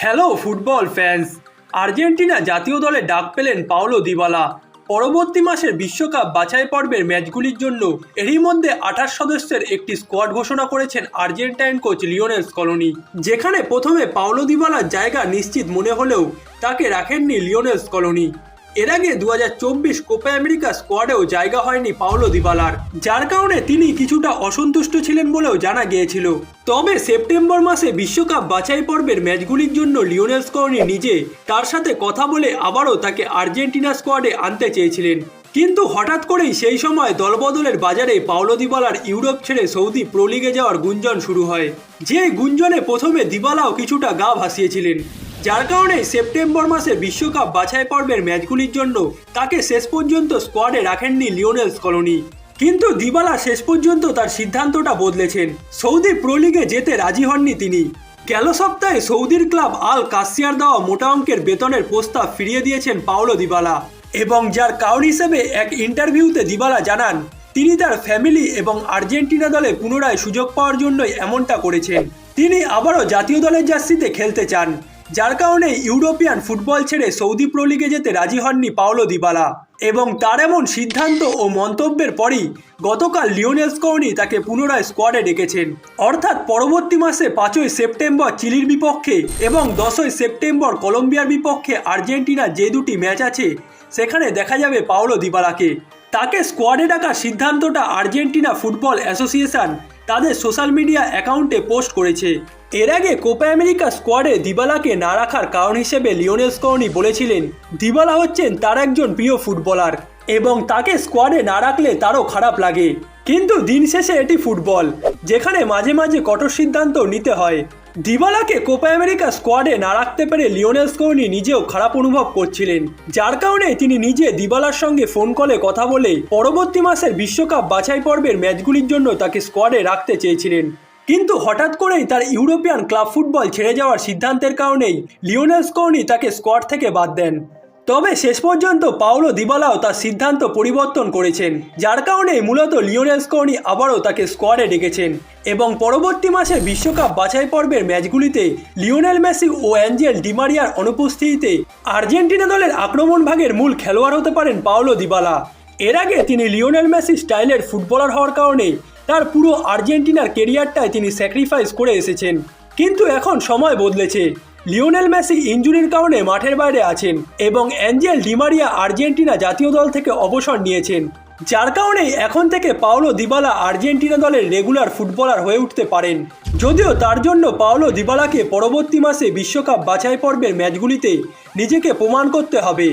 Hello football fans, Argentina জাতীয় দলে ডাক পেলেন পাওলো দিবালা। পরবর্তী মাসের বিশ্বকাপ বাছাই পর্বের ম্যাচগুলির জন্য এরই মধ্যে আঠাশ সদস্যের একটি স্কোয়াড ঘোষণা করেছেন আর্জেন্টাইন কোচ লিওনেল স্কলোনি। যেখানে প্রথমে পাওলো দিবালার জায়গা নিশ্চিত মনে হলেও তাকে রাখেননি লিওনেল স্কলোনি। এর আগে দু হাজার চব্বিশ কোপা আমেরিকা স্কোয়াডেও জায়গা হয়নি পাওলো দিবালার, যার কারণে তিনি কিছুটা অসন্তুষ্ট ছিলেন বলেও জানা গিয়েছিল। তবে সেপ্টেম্বর মাসে বিশ্বকাপ বাছাই পর্বের ম্যাচগুলির জন্য লিওনেল স্কর্নি নিজে তার সাথে কথা বলে আবারও তাকে আর্জেন্টিনা স্কোয়াডে আনতে চেয়েছিলেন। কিন্তু হঠাৎ করেই সেই সময় দলবদলের বাজারে পাওলো দিবালার ইউরোপ ছেড়ে সৌদি প্রো লিগে যাওয়ার গুঞ্জন শুরু হয়, যে গুঞ্জনে প্রথমে দিবালাও কিছুটা গা ভাসিয়েছিলেন। যার কারণে সেপ্টেম্বর মাসে বিশ্বকাপ বাছাই পর্বের ম্যাচগুলির জন্য তাকে শেষ পর্যন্ত স্কোয়াডে রাখেননি লিওনেল স্কলোনি কিন্তু দিবালা শেষ পর্যন্ত তার সিদ্ধান্তটা বদলেছেন। সৌদি প্রো লিগে যেতে রাজি হননি তিনি। গেল সপ্তাহে সৌদির ক্লাব আল কাসিয়ার দেওয়া মোটা অঙ্কের বেতনের প্রস্তাব ফিরিয়ে দিয়েছেন পাওলো দিবালা। এবং যার কারণ হিসেবে এক ইন্টারভিউতে দিবালা জানান, তিনি তার ফ্যামিলি এবং আর্জেন্টিনা দলে পুনরায় সুযোগ পাওয়ার জন্যই এমনটা করেছেন। তিনি আবারও জাতীয় দলের জার্সিতে খেলতে চান। যার কারণে ইউরোপিয়ান ফুটবল ছেড়ে সৌদি প্রো লিগে যেতে রাজি হননি পাওলো দিবালা। এবং তার এমন সিদ্ধান্ত ও মন্তব্যের পরই গতকাল লিওনেল স্কৌনি তাকে পুনরায় স্কোয়াডে ডেকেছেন। অর্থাৎ পরবর্তী মাসে পাঁচই সেপ্টেম্বর চিলির বিপক্ষে এবং দশই সেপ্টেম্বর কলম্বিয়ার বিপক্ষে আর্জেন্টিনার যে দুটি ম্যাচ আছে, সেখানে দেখা যাবে পাওলো দিবালাকে। তাকে স্কোয়াডে ডাকার সিদ্ধান্তটা আর্জেন্টিনা ফুটবল অ্যাসোসিয়েশন তাদের সোশ্যাল মিডিয়া অ্যাকাউন্টে পোস্ট করেছে। এর আগে কোপা আমেরিকা স্কোয়াডে দিবালাকে না রাখার কারণ হিসেবে লিওনেল স্কর্নি বলেছিলেন, দিবালা হচ্ছেন তার একজন প্রিয় ফুটবলার এবং তাকে স্কোয়াডে না রাখলে তারও খারাপ লাগে। কিন্তু দিন শেষে এটি ফুটবল, যেখানে মাঝে মাঝে কঠোর সিদ্ধান্ত নিতে হয়। দিবালাকে কোপা আমেরিকা স্কোয়াডে না রাখতে পেরে লিওনেল স্কোনি নিজেও খারাপ অনুভব করছিলেন। যার কারণে তিনি নিজে দিবালার সঙ্গে ফোন কলে কথা বলে পরবর্তী মাসের বিশ্বকাপ বাছাই পর্বের ম্যাচগুলির জন্য তাকে স্কোয়াডে রাখতে চেয়েছিলেন। কিন্তু হঠাৎ করেই তার ইউরোপিয়ান ক্লাব ফুটবল ছেড়ে যাওয়ার সিদ্ধান্তের কারণেই লিওনেল স্কোনি তাকে স্কোয়াড থেকে বাদ দেন। তবে শেষ পর্যন্ত পাওলো দিবালাও তার সিদ্ধান্ত পরিবর্তন করেছেন, যার কারণে মূলত লিওনেল স্কর্নি আবারও তাকে স্কোয়াডে ডেকেছেন। এবং পরবর্তী মাসে বিশ্বকাপ বাছাই পর্বের ম্যাচগুলিতে লিওনেল মেসি ও অ্যাঞ্জেল ডিমারিয়ার অনুপস্থিতিতে আর্জেন্টিনা দলের আক্রমণ ভাগের মূল খেলোয়াড় হতে পারেন পাওলো দিবালা। এর আগে তিনি লিওনেল মেসি স্টাইলের ফুটবলার হওয়ার কারণে তার পুরো আর্জেন্টিনার কেরিয়ারটায় তিনি স্যাক্রিফাইস করে এসেছেন। কিন্তু এখন সময় বদলেছে। লিওনেল মেসি ইঞ্জুরির কারণে মাঠের বাইরে আছেন এবং অ্যাঞ্জেল ডিমারিয়া আর্জেন্টিনা জাতীয় দল থেকে অবসর নিয়েছেন, যার কারণে এখন থেকে পাওলো দিবালা আর্জেন্টিনা দলের রেগুলার ফুটবলার হয়ে উঠতে পারেন। যদিও তার জন্য পাওলো দিবালাকে পরবর্তী মাসে বিশ্বকাপ বাছাই পর্বের ম্যাচগুলিতে নিজেকে প্রমাণ করতে হবে।